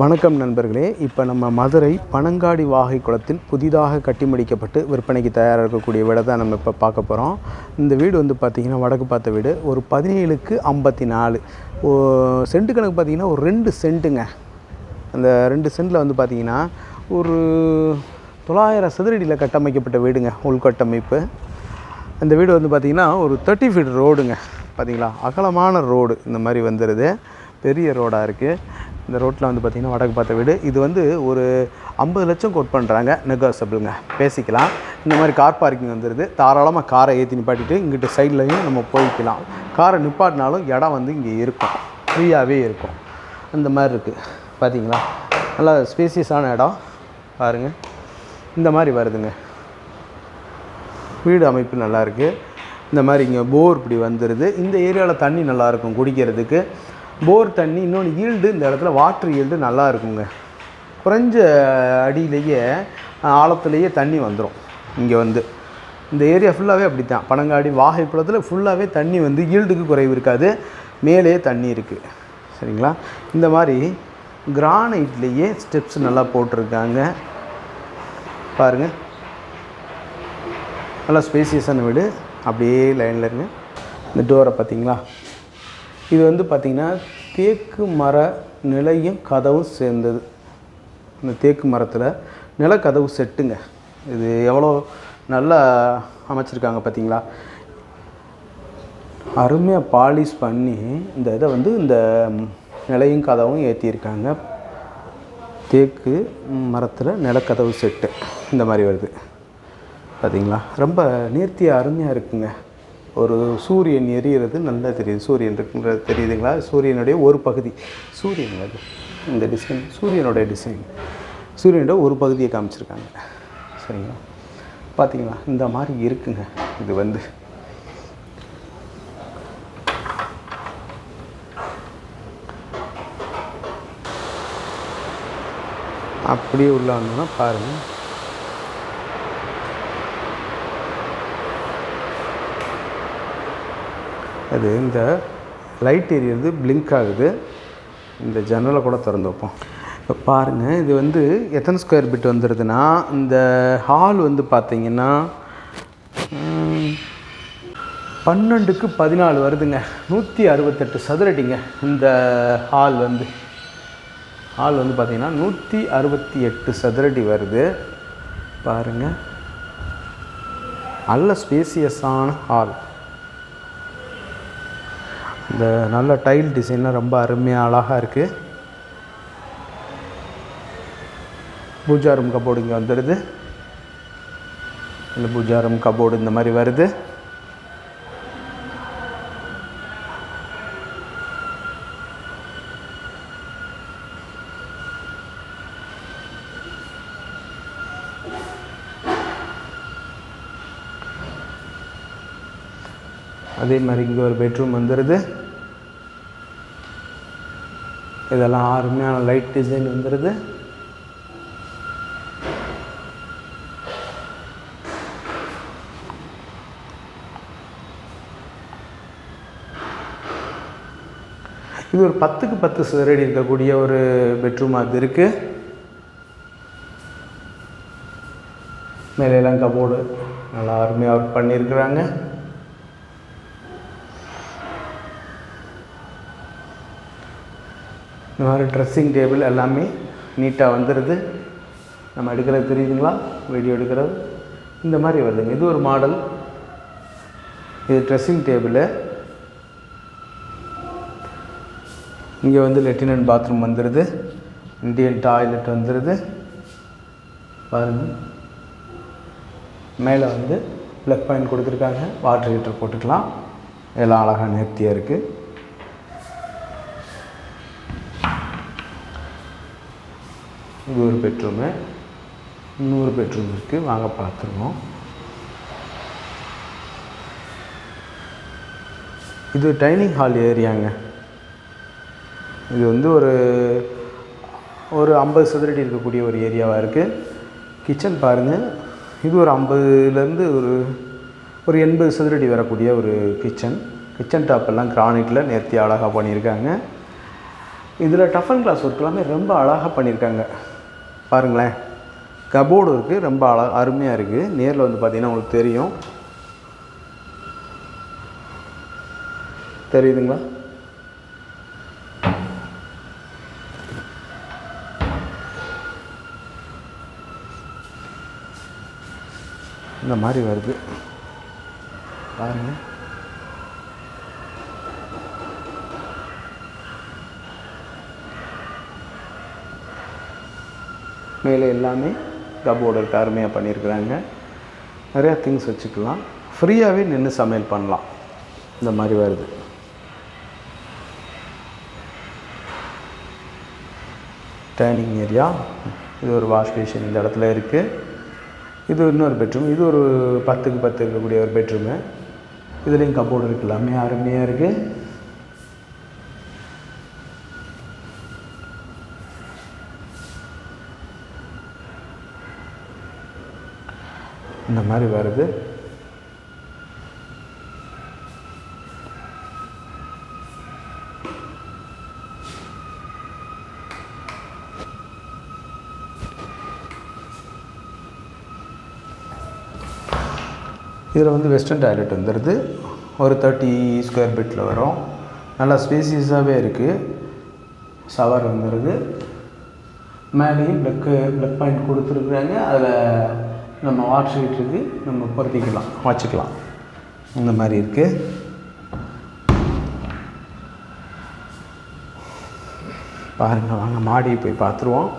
வணக்கம் நண்பர்களே. இப்போ நம்ம மதுரை பனங்காடி வாகை குளத்தில் புதிதாக கட்டி முடிக்கப்பட்டு விற்பனைக்கு தயாராக இருக்கக்கூடிய வீடை தான் நம்ம இப்போ பார்க்க போகிறோம் இந்த வீடு வந்து பார்த்திங்கன்னா வடக்கு பார்த்த வீடு. ஒரு பதினேழுக்கு ஐம்பத்தி நாலு சென்ட்டு கணக்கு பார்த்திங்கன்னா ஒரு ரெண்டு சென்ட்டுங்க. அந்த ரெண்டு சென்ட்டில் வந்து பார்த்திங்கன்னா ஒரு தொள்ளாயிரம் சதுரடியில் கட்டமைக்கப்பட்ட வீடுங்க உள்கட்டமைப்பு. அந்த வீடு வந்து பார்த்திங்கன்னா ஒரு தேர்ட்டி ஃபீட் ரோடுங்க பார்த்தீங்களா அகலமான ரோடு இந்த மாதிரி வந்துடுது பெரிய ரோடாக இருக்குது இந்த ரோட்டில் வந்து பார்த்திங்கன்னா வடக்கு பார்த்த வீடு. இது வந்து ஒரு ஐம்பது லட்சம் கோட் பண்ணுறாங்க நெகோசபிளுங்க பேசிக்கலாம். இந்த மாதிரி கார் பார்க்கிங் வந்துடுது தாராளமாக காரை ஏற்றி நிப்பாட்டிட்டு இங்கிட்டு சைட்லையும் நம்ம போய்க்கலாம். காரை நிப்பாட்டினாலும் இடம் வந்து இங்கே இருக்கும். ஃப்ரீயாகவே இருக்கும். அந்த மாதிரி இருக்குது பார்த்தீங்களா நல்லா ஸ்பேசியஸான இடம். பாருங்கள் இந்த மாதிரி வருதுங்க. வீடு அமைப்பு நல்லாயிருக்கு இந்த மாதிரி இங்கே போர் இப்படி வந்துடுது இந்த ஏரியாவில் தண்ணி நல்லாயிருக்கும் குடிக்கிறதுக்கு. போர் தண்ணி இன்னொன்று ஈல்டு இந்த இடத்துல வாட்ரு ஈல்டு நல்லா இருக்குங்க. குறைஞ்ச அடியிலேயே ஆழத்துலேயே தண்ணி வந்துடும் இங்கே வந்து. இந்த ஏரியா ஃபுல்லாகவே அப்படி தான் பனங்காடி வாகை குளத்தில் ஃபுல்லாகவே தண்ணி வந்து ஈல்டுக்கு குறைவு இருக்காது. மேலே தண்ணி இருக்குது சரிங்களா? இந்த மாதிரி கிரானைட்லேயே ஸ்டெப்ஸ் நல்லா போட்டிருக்காங்க. பாருங்கள் நல்லா ஸ்பேசியஸான வீடு. அப்படியே லைனில் இருங்க. இந்த டோரை பார்த்தீங்களா? இது வந்து பார்த்திங்கன்னா தேக்கு மர நிலையும் கதவும் சேர்ந்தது. இந்த தேக்கு மரத்தில் நிலக்கதவு செட்டுங்க. இது எவ்வளோ நல்லா அமைச்சிருக்காங்க பார்த்தீங்களா அருமையாக பாலிஷ் பண்ணி இந்த இதை வந்து இந்த நிலையும் கதவும் ஏற்றியிருக்காங்க தேக்கு மரத்தில் நிலக்கதவு செட்டு இந்த மாதிரி வருது. பார்த்தீங்களா ரொம்ப நேர்த்தியாக அருமையாக இருக்குங்க. ஒரு சூரியன் எரியறது நல்லா தெரியுது. சூரியன் இருக்குங்கிறது தெரியுதுங்களா? சூரியனுடைய ஒரு பகுதி. சூரியன் அது இந்த டிசைன் சூரியனுடைய டிசைன் சூரியனோட ஒரு பகுதியை காமிச்சிருக்காங்க. சரிங்களா? பார்த்தீங்களா இந்த மாதிரி இருக்குங்க. இது வந்து. அப்படியே உள்ள வந்தோம்னா பாருங்கள் அது இந்த லைட் எரியுது பிளிங்க் ஆகுது. இந்த ஜன்னலை கூட திறந்து வைப்போம். இப்போ பாருங்கள் இது வந்து எத்தனை ஸ்கொயர் பிட் வந்துடுதுன்னா இந்த ஹால் வந்து பார்த்தீங்கன்னா பன்னெண்டுக்கு பதினாலு வருதுங்க. நூற்றி அறுபத்தெட்டு சதுரடிங்க இந்த ஹால் வந்து. ஹால் வந்து பார்த்திங்கன்னா நூற்றி அறுபத்தி எட்டு சதுரடி வருது. பாருங்கள் நல்ல ஸ்பேசியஸான ஹால் இந்த நல்ல டைல் டிசைன்லாம் ரொம்ப அருமையாக அழகாக இருக்குது பூஜா ரூம் கபோர்டு இங்கே வந்துடுது இந்த பூஜா ரூம் கபோர்டு இந்த மாதிரி வருது. அதே மாதிரி இங்கே ஒரு பெட்ரூம் வந்துடுது இதெல்லாம் அருமையான லைட் டிசைன் வந்துடுது இது ஒரு பத்துக்கு பத்து சதுரடி இருக்கக்கூடிய ஒரு பெட்ரூம் அது இருக்குது மேலையெல்லாம் கபோர்டு நல்லா அருமையாக ஒர்க் பண்ணியிருக்கிறாங்க. இந்த மாதிரி ட்ரெஸ்ஸிங் டேபிள் எல்லாமே நீட்டாக வந்துடுது நம்ம எடுக்கிறது தெரியுதுங்களா? வீடியோ எடுக்கிறது. இந்த மாதிரி வருதுங்க. இது ஒரு மாடல் இது ட்ரெஸ்ஸிங் டேபிளு இங்கே வந்து லெட்டினன்ட் பாத்ரூம் வந்துடுது இந்தியன் டாய்லெட் வந்துடுது பாருங்கள் மேலே வந்து ப்ளக் பாயிண்ட் கொடுத்துருக்காங்க. வாட்டர் ஹீட்டர் போட்டுக்கலாம். எல்லாம் அழகாக நேர்த்தியாக இருக்குது இது ஒரு பெட்ரூமு இன்னொரு பெட்ரூம் இருக்குது வாங்க பார்த்துருவோம் இது டைனிங் ஹால் ஏரியாங்க இது வந்து ஒரு ஒரு ஐம்பது சதுரடி இருக்கக்கூடிய ஒரு ஏரியாவாக இருக்குது கிச்சன் பாருங்கள் இது ஒரு ஐம்பதுலேருந்து ஒரு ஒரு எண்பது சதுரடி வரக்கூடிய ஒரு கிச்சன் கிச்சன் டாப்பெல்லாம் கிரானைட்டில் நேர்த்தி அழகாக பண்ணியிருக்காங்க. இதில் டஃப் அண்ட் கிளாஸ் ஒர்க் எல்லாமே ரொம்ப அழகாக பண்ணியிருக்காங்க. பாருங்களேன். கபோர்டு இருக்குது ரொம்ப அழ அருமையாக இருக்குது நேரில் வந்து பார்த்தீங்கன்னா உங்களுக்கு தெரியும். தெரியுதுங்களா? இந்த மாதிரி வருது. பாருங்கள் மேலே எல்லாமே கபோர்டு அருமையாக பண்ணியிருக்கிறாங்க. நிறையா திங்ஸ் வச்சுக்கலாம். ஃப்ரீயாகவே நின்று சமையல் பண்ணலாம். இந்த மாதிரி வருது. டைனிங் ஏரியா இது ஒரு வாஷ் பேஷன் இந்த இடத்துல இருக்குது இது இன்னொரு பெட்ரூம் இது ஒரு பத்துக்கு பத்து இருக்கக்கூடிய ஒரு பெட்ரூமு இதுலேயும் கபோர்டு இருக்கு. எல்லாமே அருமையாக இருக்குது இந்த மாதிரி வருது. இதில் வந்து வெஸ்டர்ன் டாய்லெட் வந்துடுது ஒரு தேர்ட்டி ஸ்கொயர் ஃபீட்டில் வரும். நல்லா ஸ்பேசியஸாகவே இருக்குது ஷவர் வந்துடுது மேலேயும் ப்ளக்கு ப்ளக் பாயிண்ட் கொடுத்துருக்குறாங்க. அதில் நம்ம ஹீட்டருக்கு நம்ம பொருத்திக்கலாம் வச்சுக்கலாம் இந்த மாதிரி இருக்குது பாருங்கள் வாங்க மாடி போய் பார்த்துருவோம்.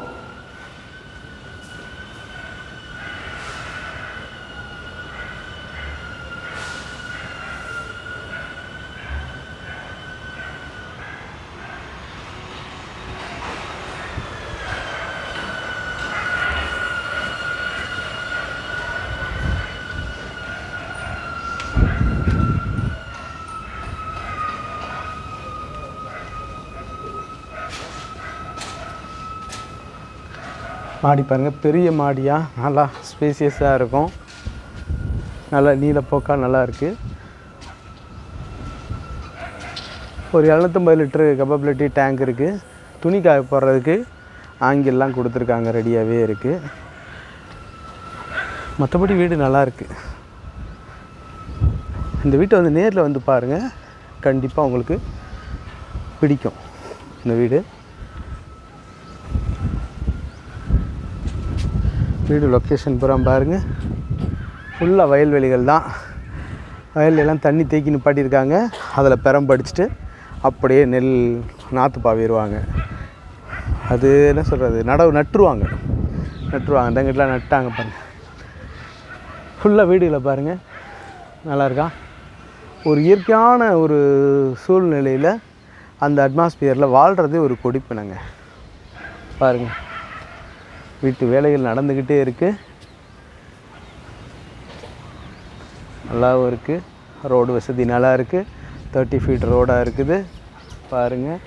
மாடி பாருங்கள் பெரிய மாடியாக நல்லா ஸ்பேசியஸாக இருக்கும். நல்லா நீலப்போக்காக நல்லா இருக்குது ஒரு எழுநூற்றம்பது லிட்டரு கப்பபிலிட்டி டேங்க் இருக்குது துணி காய போடுறதுக்கு ஆங்கில்லாம் கொடுத்துருக்காங்க ரெடியாகவே இருக்குது மற்றபடி வீடு நல்லா இருக்குது இந்த வீட்டை வந்து நேரில் வந்து பாருங்கள் கண்டிப்பாக உங்களுக்கு பிடிக்கும். இந்த வீடு. வீடு லொக்கேஷன் புறம் பாருங்கள் ஃபுல்லாக வயல்வெளிகள் தான். வயல்லாம் தண்ணி தேக்கி நிப்பாட்டியிருக்காங்க. அதில் பெரம் படிச்சுட்டு அப்படியே நெல் நாற்று பாவிடுவாங்க. அது என்ன சொல்கிறது நடவு நட்டுருவாங்க. நட்டுருவாங்க. அந்த நட்டாங்க பாருங்கள் ஃபுல்லாக வீடுகளை பாருங்கள் நல்லாயிருக்கா? ஒரு இயற்கையான ஒரு சூழ்நிலையில் அந்த அட்மாஸ்பியரில் வாழ்கிறதே ஒரு கொடிப்பினங்க பாருங்கள் வீட்டு வேலைகள் நடந்துக்கிட்டே இருக்குது நல்லாவும் இருக்குது ரோடு வசதி நல்லா இருக்குது தேர்ட்டி ஃபீட் ரோடாக இருக்குது. பாருங்கள்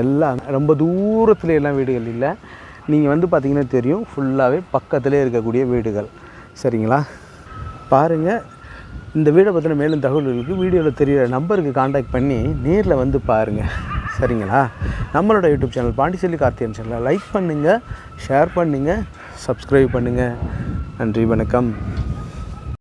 எல்லாம் ரொம்ப தூரத்தில் எல்லாம் வீடுகள் இல்லை. நீங்கள் வந்து பார்த்தீங்கன்னா தெரியும் ஃபுல்லாகவே பக்கத்திலே இருக்கக்கூடிய வீடுகள். சரிங்களா? பாருங்கள் இந்த வீடை பற்றின மேலும் தகவல்களுக்கு வீடியோவில் தெரியிற நம்பருக்கு காண்டாக்ட் பண்ணி நேரில் வந்து பாருங்கள் சரிங்களா? நம்மளோட யூடியூப் சேனல் பாண்டிச்சேரி கார்த்தியன் சேனலை லைக் பண்ணுங்கள் ஷேர் பண்ணுங்கள் சப்ஸ்கிரைப் பண்ணுங்கள் நன்றி வணக்கம்.